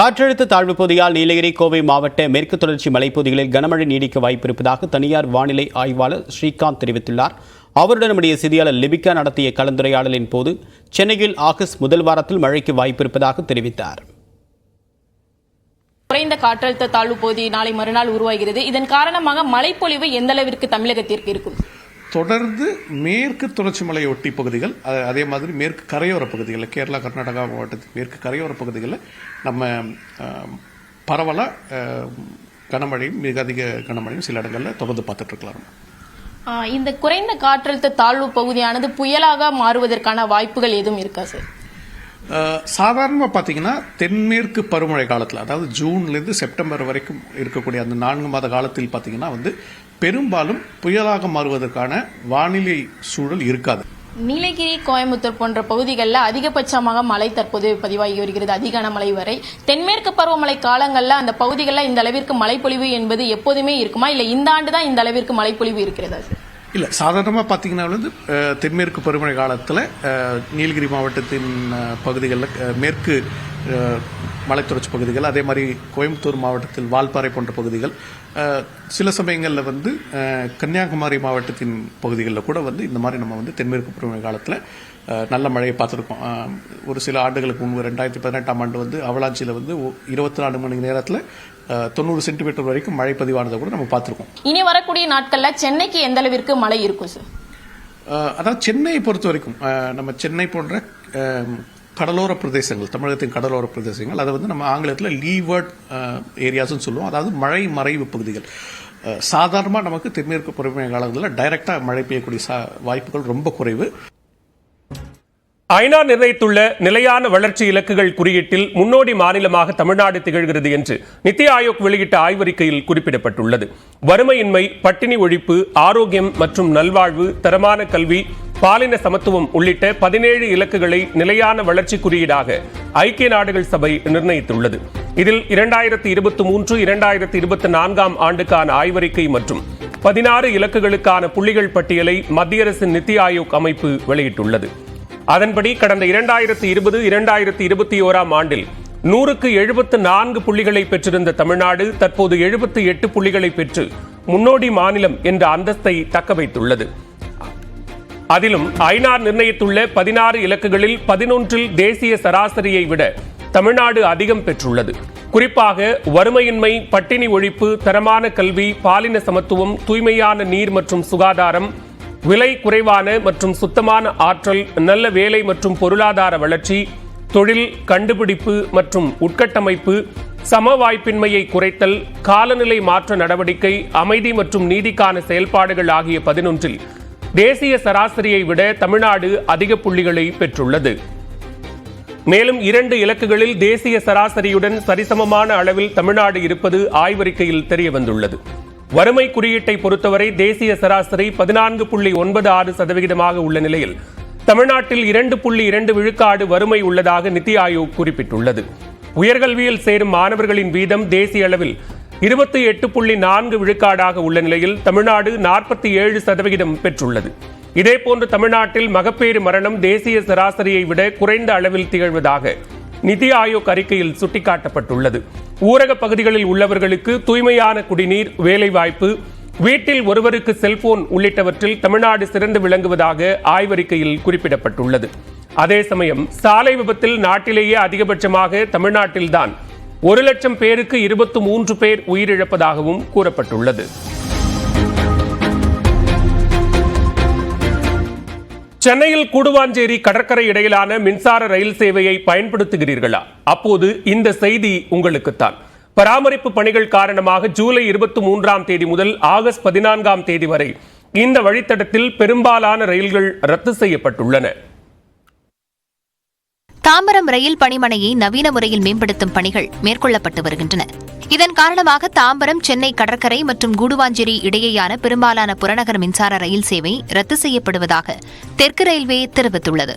காற்றழுத்த தாழ்வு பகுதியால் நீலகிரி கோவை மாவட்ட மேற்கு தொடர்ச்சி மலைப்பகுதிகளில் கனமழை நீடிக்க வாய்ப்பிருப்பதாக தனியார் வானிலை ஆய்வாளர் ஸ்ரீகாந்த் தெரிவித்துள்ளார். அவருடன் நம்முடைய செய்தியாளர் லிபிகா நடத்திய கலந்துரையாடலின் போது சென்னையில் ஆகஸ்ட் முதல் வாரத்தில் மழைக்கு வாய்ப்பிருப்பதாக தெரிவித்தார். குறைந்த காற்றழுத்த தாழ்வு பகுதி நாளை மறுநாள் உருவாகிறது. இதன் காரணமாக மழைப்பொழிவு எந்த அளவிற்கு தமிழகத்திற்கு இருக்கும்? தொடர்ந்து மேற்கு தொடர்ச்சி மலை ஒட்டி பகுதிகள் அதே மாதிரி மேற்கு கரையோர பகுதிகளில் கேரளா கர்நாடகா மாவட்டத்தின் மேற்கு கரையோர பகுதிகளில் நம்ம பரவலாக கனமழையும் மிக அதிக கனமழையும் சில இடங்களில் தொடர்ந்து ஆ, இந்த குறைந்த காற்றழுத்த தாழ்வு பகுதியானது புயலாக மாறுவதற்கான வாய்ப்புகள் எதுவும் இருக்கா சார்? சாதாரணமாக பார்த்தீங்கன்னா தென்மேற்கு பருவமழை காலத்தில் அதாவது ஜூன்லேருந்து செப்டம்பர் வரைக்கும் இருக்கக்கூடிய அந்த நான்கு மாத காலத்தில் பார்த்தீங்கன்னா வந்து பெரும்பாலும் புயலாக மாறுவதற்கான வானிலை சூழல் இருக்காது. நீலகிரி கோயம்புத்தூர் போன்ற பகுதிகளில் அதிகபட்சமாக மழை தற்போது பதிவாகி வருகிறது. அதிக மழை வரை. தென்மேற்கு பருவமழை காலங்களில் அந்த பகுதிகளில் இந்த அளவிற்கு மழைப்பொழிவு என்பது எப்போதுமே இருக்குமா? இல்லை இந்த ஆண்டு தான் இந்த அளவிற்கு மழைப்பொழிவு இருக்கிறதா? சார் இல்லை சாதாரணமாக பார்த்தீங்கன்னா வந்து தென்மேற்கு பருவமழை காலத்தில் நீலகிரி மாவட்டத்தின் பகுதிகளில் மேற்கு மலைத்தொடர்ச்சி பகுதிகள் அதே மாதிரி கோயம்புத்தூர் மாவட்டத்தில் வால்பாறை போன்ற பகுதிகள் சில சமயங்களில் வந்து கன்னியாகுமரி மாவட்டத்தின் பகுதிகளில் கூட வந்து இந்த மாதிரி நம்ம வந்து தென்மேற்கு பருவமழை காலத்தில் நல்ல மழையை பார்த்துருக்கோம். ஒரு சில ஆண்டுகளுக்கு முன்பு ரெண்டாயிரத்தி பதினெட்டாம் ஆண்டு வந்து அவலாஞ்சியில் வந்து இருபத்தி நாலு மணி நேரத்தில் தொண்ணூறு சென்டிமீட்டர் வரைக்கும் மழை பதிவானதை கூட நம்ம பார்த்துருக்கோம். இனி வரக்கூடிய நாட்களில் சென்னைக்கு எந்த அளவிற்கு மழை இருக்கும் சார் அதாவது சென்னையை பொறுத்த வரைக்கும் நம்ம சென்னை போன்ற கடலோர பிரதேசங்கள் தமிழகத்தின் கடலோர பிரதேசங்கள் அதை வந்து நம்ம ஆங்கிலத்தில் லீவர்ட் ஏரியாஸ்னு சொல்லுவோம். அதாவது மழை மறைவு பகுதிகள். சாதாரணமாக நமக்கு தென்மேற்கு பருவமழை காலங்களில் டைரெக்டாக மழை பெய்யக்கூடிய சா வாய்ப்புகள் ரொம்ப குறைவு. ஐநா நிர்ணயித்துள்ள நிலையான வளர்ச்சி இலக்குகள் குறியீட்டில் முன்னோடி மாநிலமாக தமிழ்நாடு திகழ்கிறது என்று நித்தி ஆயோக் வெளியிட்ட ஆய்வறிக்கையில் குறிப்பிடப்பட்டுள்ளது. வறுமையின்மை பட்டினி ஒழிப்பு ஆரோக்கியம் மற்றும் நல்வாழ்வு தரமான கல்வி பாலின சமத்துவம் உள்ளிட்ட பதினேழு இலக்குகளை நிலையான வளர்ச்சி குறியீடாக ஐக்கிய நாடுகள் சபை நிர்ணயித்துள்ளது. இதில் இரண்டாயிரத்தி இருபத்தி மூன்று இரண்டாயிரத்தி இருபத்தி நான்காம் ஆண்டுக்கான ஆய்வறிக்கை மற்றும் பதினாறு இலக்குகளுக்கான புள்ளிகள் பட்டியலை மத்திய அரசின் நித்தி ஆயோக் அமைப்பு வெளியிட்டுள்ளது. அதன்படி கடந்த இரண்டாயிரத்தி இருபது இரண்டாயிரத்தி இருபத்தி ஓராம் ஆண்டில் நூறுக்கு எழுபத்து நான்கு புள்ளிகளை பெற்றிருந்த தமிழ்நாடு தற்போது எழுபத்து எட்டு புள்ளிகளை பெற்று முன்னோடி மாநிலம் என்ற அந்தஸ்தை தக்க வைத்துள்ளது. அதிலும் ஐநா நிர்ணயித்துள்ள பதினாறு இலக்குகளில் பதினொன்றில் தேசிய சராசரியை விட தமிழ்நாடு அதிகம் பெற்றுள்ளது. குறிப்பாக வறுமையின்மை பட்டினி ஒழிப்பு தரமான கல்வி பாலின சமத்துவம் தூய்மையான நீர் மற்றும் சுகாதாரம் விலை குறைவான மற்றும் சுத்தமான ஆற்றல் நல்ல வேலை மற்றும் பொருளாதார வளர்ச்சி தொழில் கண்டுபிடிப்பு மற்றும் உட்கட்டமைப்பு சம வாய்ப்பின்மையை குறைத்தல் காலநிலை மாற்ற நடவடிக்கை அமைதி மற்றும் நீதிக்கான செயல்பாடுகள் ஆகிய பதினொன்றில் தேசிய சராசரியை விட தமிழ்நாடு அதிக புள்ளிகளை பெற்றுள்ளது. மேலும் இரண்டு இலக்குகளில் தேசிய சராசரியுடன் சரிசமமான அளவில் தமிழ்நாடு இருப்பது ஆய்வறிக்கையில் தெரியவந்துள்ளது. வறுமை குறியீட்டை பொறுத்தவரை தேசிய சராசரி பதினான்கு புள்ளி ஒன்பது ஆறு சதவிகிதமாக உள்ள நிலையில் தமிழ்நாட்டில் இரண்டு புள்ளி இரண்டு விழுக்காடு வறுமை உள்ளதாக நித்தி ஆயோக் குறிப்பிட்டுள்ளது. உயர்கல்வியில் சேரும் மாணவர்களின் வீதம் தேசிய அளவில் இருபத்தி எட்டு புள்ளி நான்கு விழுக்காடாக உள்ள நிலையில் தமிழ்நாடு நாற்பத்தி ஏழு சதவிகிதம் பெற்றுள்ளது. இதேபோன்று தமிழ்நாட்டில் மகப்பேறு மரணம் தேசிய சராசரியை விட குறைந்த அளவில் திகழ்வதாக நிதி ஆயோக் அறிக்கையில் சுட்டிக்காட்டப்பட்டுள்ளது. ஊரக பகுதிகளில் உள்ளவர்களுக்கு தூய்மையான குடிநீர் வேலைவாய்ப்பு வீட்டில் ஒருவருக்கு செல்போன் உள்ளிட்டவற்றில் தமிழ்நாடு சிறந்து விளங்குவதாக ஆய்வறிக்கையில் குறிப்பிடப்பட்டுள்ளது. அதே சமயம் சாலை விபத்தில் நாட்டிலேயே அதிகபட்சமாக தமிழ்நாட்டில்தான் ஒரு லட்சம் பேருக்கு இருபத்து மூன்று பேர் உயிரிழப்பதாகவும் கூறப்பட்டுள்ளது. சென்னையில் கூடுவாஞ்சேரி கடற்கரை இடையிலான மின்சார ரயில் சேவையை பயன்படுத்துகிறீர்களா? அப்போது இந்த செய்தி உங்களுக்குத்தான். பராமரிப்பு பணிகள் காரணமாக ஜூலை இருபத்தி மூன்றாம் தேதி முதல் ஆகஸ்ட் பதினான்காம் தேதி வரை இந்த வழித்தடத்தில் பெரும்பாலான ரயில்கள் ரத்து செய்யப்பட்டுள்ளன. தாம்பரம் ரயில் பணிமனையை நவீன முறையில் மேம்படுத்தும் பணிகள் மேற்கொள்ளப்பட்டு வருகின்றன. இதன் காரணமாக தாம்பரம் சென்னை கடற்கரை மற்றும் கூடுவாஞ்சேரி இடையேயான பெரும்பாலான புறநகர் மின்சார ரயில் சேவை ரத்து செய்யப்படுவதாக தெற்கு ரயில்வே தெரிவித்துள்ளது.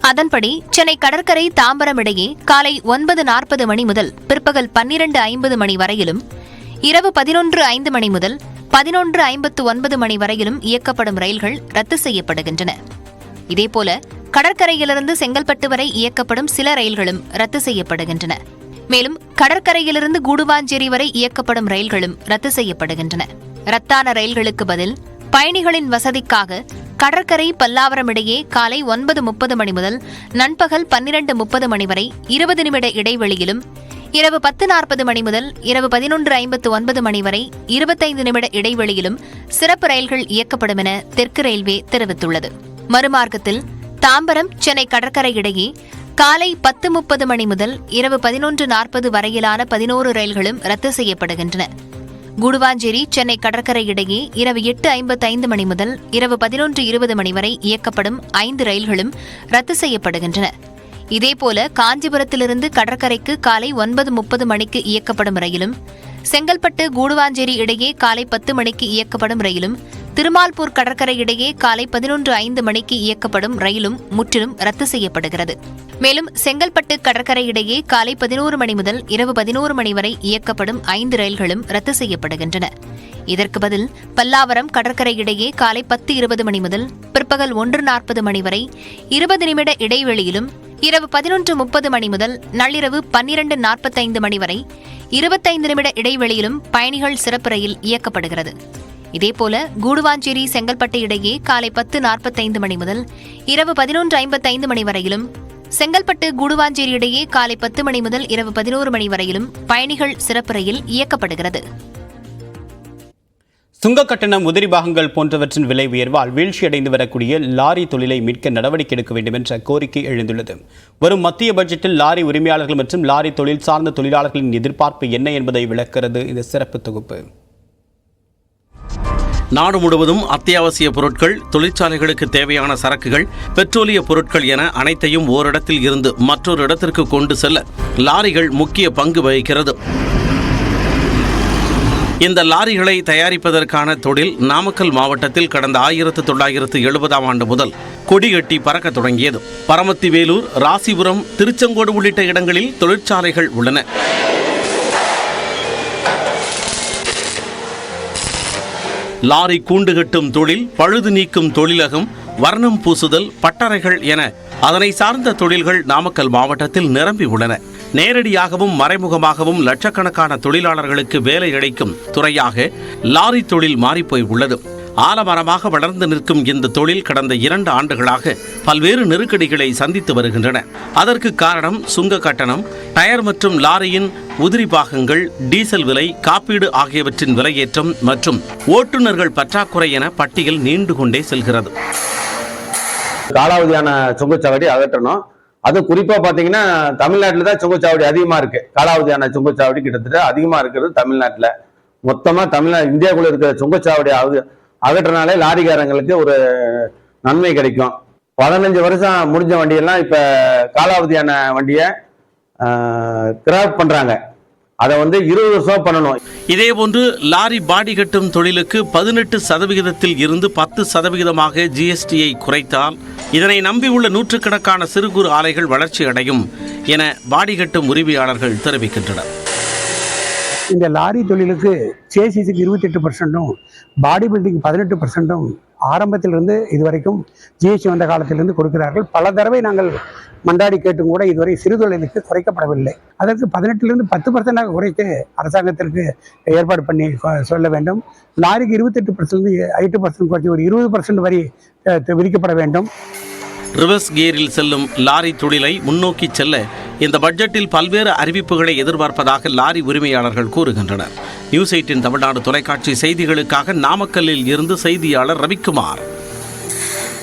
அதன்படி சென்னை கடற்கரை தாம்பரம் இடையே காலை ஒன்பது நாற்பது மணி முதல் பிற்பகல் பன்னிரண்டு ஐம்பது மணி வரையிலும் இரவு பதினொன்று ஐந்து மணி முதல் பதினொன்று ஐம்பத்து ஒன்பது மணி வரையிலும் இயக்கப்படும் ரயில்கள் ரத்து செய்யப்படுகின்றன. இதேபோல கடற்கரையிலிருந்து செங்கல்பட்டு வரை இயக்கப்படும் சில ரயில்களும் ரத்து செய்யப்படுகின்றன. மேலும் கடற்கரையிலிருந்து கூடுவாஞ்சேரி வரை இயக்கப்படும் ரயில்களும் ரத்து செய்யப்படுகின்றன. ரத்தான ரயில்களுக்கு பதில் பயணிகளின் வசதிக்காக கடற்கரை பல்லாவரம் இடையே காலை ஒன்பது முப்பது மணி முதல் நண்பகல் பன்னிரண்டு முப்பது மணி வரை இருபது நிமிட இடைவெளியிலும் இரவு பத்து நாற்பது மணி முதல் இரவு பதினொன்று ஐம்பத்து ஒன்பது மணி வரை இருபத்தைந்து நிமிட இடைவெளியிலும் சிறப்பு ரயில்கள் இயக்கப்படும் என தெற்கு ரயில்வே தெரிவித்துள்ளது. மறுமார்க்கத்தில் தாம்பரம் சென்னை கடற்கரை இடையே காலை பத்து முப்பது மணி முதல் இரவு பதினொன்று நாற்பது வரையிலான பதினோரு ரயில்களும் ரத்து செய்யப்படுகின்றன. கூடுவாஞ்சேரி சென்னை கடற்கரை இடையே இரவு எட்டு ஐம்பத்தைந்து மணி முதல் இரவு பதினொன்று இருபது மணி வரை இயக்கப்படும் ஐந்து ரயில்களும் ரத்து செய்யப்படுகின்றன. இதேபோல காஞ்சிபுரத்திலிருந்து கடற்கரைக்கு காலை ஒன்பது முப்பது மணிக்கு இயக்கப்படும் ரயிலும் செங்கல்பட்டு கூடுவாஞ்சேரி இடையே காலை பத்து மணிக்கு இயக்கப்படும் ரயிலும் திருமால்பூர் கடற்கரை இடையே காலை பதினொன்று ஐந்து மணிக்கு இயக்கப்படும் ரயிலும் முற்றிலும் ரத்து செய்யப்படுகிறது. மேலும் செங்கல்பட்டு கடற்கரை இடையே காலை பதினோரு மணி முதல் இரவு பதினோரு மணி வரை இயக்கப்படும் ஐந்து ரயில்களும் ரத்து செய்யப்படுகின்றன. இதற்கு பதில் பல்லாவரம் கடற்கரை இடையே காலை பத்து இருபது மணி முதல் பிற்பகல் ஒன்று நாற்பது மணி வரை இருபது நிமிட இடைவெளியிலும் இரவு பதினொன்று முப்பது மணி முதல் நள்ளிரவு பன்னிரண்டு நாற்பத்தைந்து மணி வரை இருபத்தைந்து நிமிட இடைவெளியிலும் பயணிகள் சிறப்பு ரயில் இயக்கப்படுகிறது. இதேபோல கூடுவாஞ்சேரி செங்கல்பட்டு இடையே காலை பத்து நாற்பத்தைந்து மணி முதல் இரவு பதினொன்று ஐம்பத்தைந்து மணி வரையிலும் செங்கல்பட்டு கூடுவாஞ்சேரி இடையே காலை பத்து மணி முதல் இரவு பதினோரு மணி வரையிலும் பயணிகள் சிறப்பு ரயில் இயக்கப்படுகிறது. சுங்க கட்டணம் உதிரி பாகங்கள் போன்றவற்றின் விலை உயர்வால் வீழ்ச்சியடைந்து வரக்கூடிய லாரி தொழிலை மீட்க நடவடிக்கை எடுக்க வேண்டும் என்ற கோரிக்கை எழுந்துள்ளது. வரும் மத்திய பட்ஜெட்டில் லாரி உரிமையாளர்கள் மற்றும் லாரி தொழில் சார்ந்த தொழிலாளர்களின் எதிர்பார்ப்பு என்ன என்பதை விளக்கிறது இந்த சிறப்பு தொகுப்பு. நாடு முழுவதும் அத்தியாவசிய பொருட்கள் தொழிற்சாலைகளுக்கு தேவையான சரக்குகள் பெட்ரோலிய பொருட்கள் என அனைத்தையும் ஓரிடத்தில் இருந்து மற்றொரு இடத்திற்கு கொண்டு செல்ல லாரிகள் முக்கிய பங்கு வகிக்கிறது. இந்த லாரிகளை தயாரிப்பதற்கான தொழில் நாமக்கல் மாவட்டத்தில் கடந்த ஆயிரத்து தொள்ளாயிரத்து எழுபதாம் ஆண்டு முதல் கொடிகட்டி பறக்க தொடங்கியது. பரமத்தி வேலூர் ராசிபுரம் திருச்செங்கோடு உள்ளிட்ட இடங்களில் தொழிற்சாலைகள் உள்ளன. லாரி கூண்டு கட்டும் தொழில் பழுது நீக்கும் தொழிலகம் வர்ணம் பூசுதல் பட்டறைகள் என அதனை சார்ந்த தொழில்கள் நாமக்கல் மாவட்டத்தில் நிரம்பி உள்ளன. நேரடியாகவும் மறைமுகமாகவும் லட்சக்கணக்கான தொழிலாளர்களுக்கு வேலை அளிக்கும் துறையாக லாரி தொழில் மாறிப்போய் உள்ளது. ஆலமரமாக வளர்ந்து நிற்கும் இந்த தொழில் கடந்த இரண்டு ஆண்டுகளாக பல்வேறு நெருக்கடிகளை சந்தித்து வருகின்றன. அதற்கு காரணம் சுங்க கட்டணம் டயர் மற்றும் லாரியின் உதிரி பாகங்கள் டீசல் விலை காப்பீடு ஆகியவற்றின் விலையேற்றம் மற்றும் ஓட்டுநர்கள் பற்றாக்குறை என பட்டியல் நீண்டு கொண்டே செல்கிறது. காலாவதியான சுங்கச்சாவடி அகற்றணும். அது குறிப்பா பார்த்தீங்கன்னா தமிழ்நாட்டில் தான் சுங்கச்சாவடி அதிகமா இருக்கு. காலாவதியான சுங்கச்சாவடி கிட்டத்தட்ட அதிகமா இருக்கிறது தமிழ்நாட்டில். மொத்தமா தமிழ்நாடு இந்தியாவுக்குள்ளே இருக்கிற சுங்கச்சாவடி அக- அகற்றினாலே லாரிக்காரங்களுக்கு ஒரு நன்மை கிடைக்கும். பதினஞ்சு வருஷம் முடிஞ்ச வண்டியெல்லாம் இப்போ காலாவதியான வண்டியை கிராப் பண்ணுறாங்க அதை வந்து இருபது வருஷம் பண்ணணும். இதே போன்று லாரி பாடி கட்டும் தொழிலுக்கு பதினெட்டு சதவிகிதத்தில் இருந்து பத்து சதவிகிதமாக ஜிஎஸ்டியை குறைத்தால் இதனை நம்பியுள்ள நூற்றுக்கணக்கான சிறு குறு ஆலைகள் வளர்ச்சி அடையும் என பாடி கட்டும் உரிமையாளர்கள் தெரிவிக்கின்றனர். இந்த லாரி தொழிலுக்கு சேசிஸுக்கு இருபத்தெட்டு பர்சன்ட்டும் பாடி பில்டிங் பதினெட்டு பர்சன்ட்டும் ஆரம்பத்திலிருந்து இதுவரைக்கும் ஜிஎஸ்டி வந்த காலத்திலிருந்து கொடுக்கிறார்கள். பல தடவை நாங்கள் மண்டாடி கேட்டும் கூட இதுவரை சிறு தொழிலுக்கு குறைக்கப்படவில்லை. அதற்கு பதினெட்டுலேருந்து பத்து பர்சன்டாக குறைத்து அரசாங்கத்திற்கு ஏற்பாடு பண்ணி சொல்ல வேண்டும். லாரிக்கு இருபத்தெட்டு பர்சன்ட் எட்டு பர்சன்ட் குறைச்சி ஒரு இருபது பர்சன்ட் வரி விதிக்கப்பட வேண்டும். ரிவர்ஸ் கியரில் செல்லும் லாரி தொழிலை முன்னோக்கி செல்ல இந்த பட்ஜெட்டில் பல்வேறு அறிவிப்புகளை எதிர்பார்ப்பதாக லாரி உரிமையாளர்கள் கூறுகின்றனர். நியூஸ் எயிட்டின் தமிழ்நாடு தொலைக்காட்சி செய்திகளுக்காக நாமக்கல்லில் இருந்து செய்தியாளர் ரவிக்குமார்.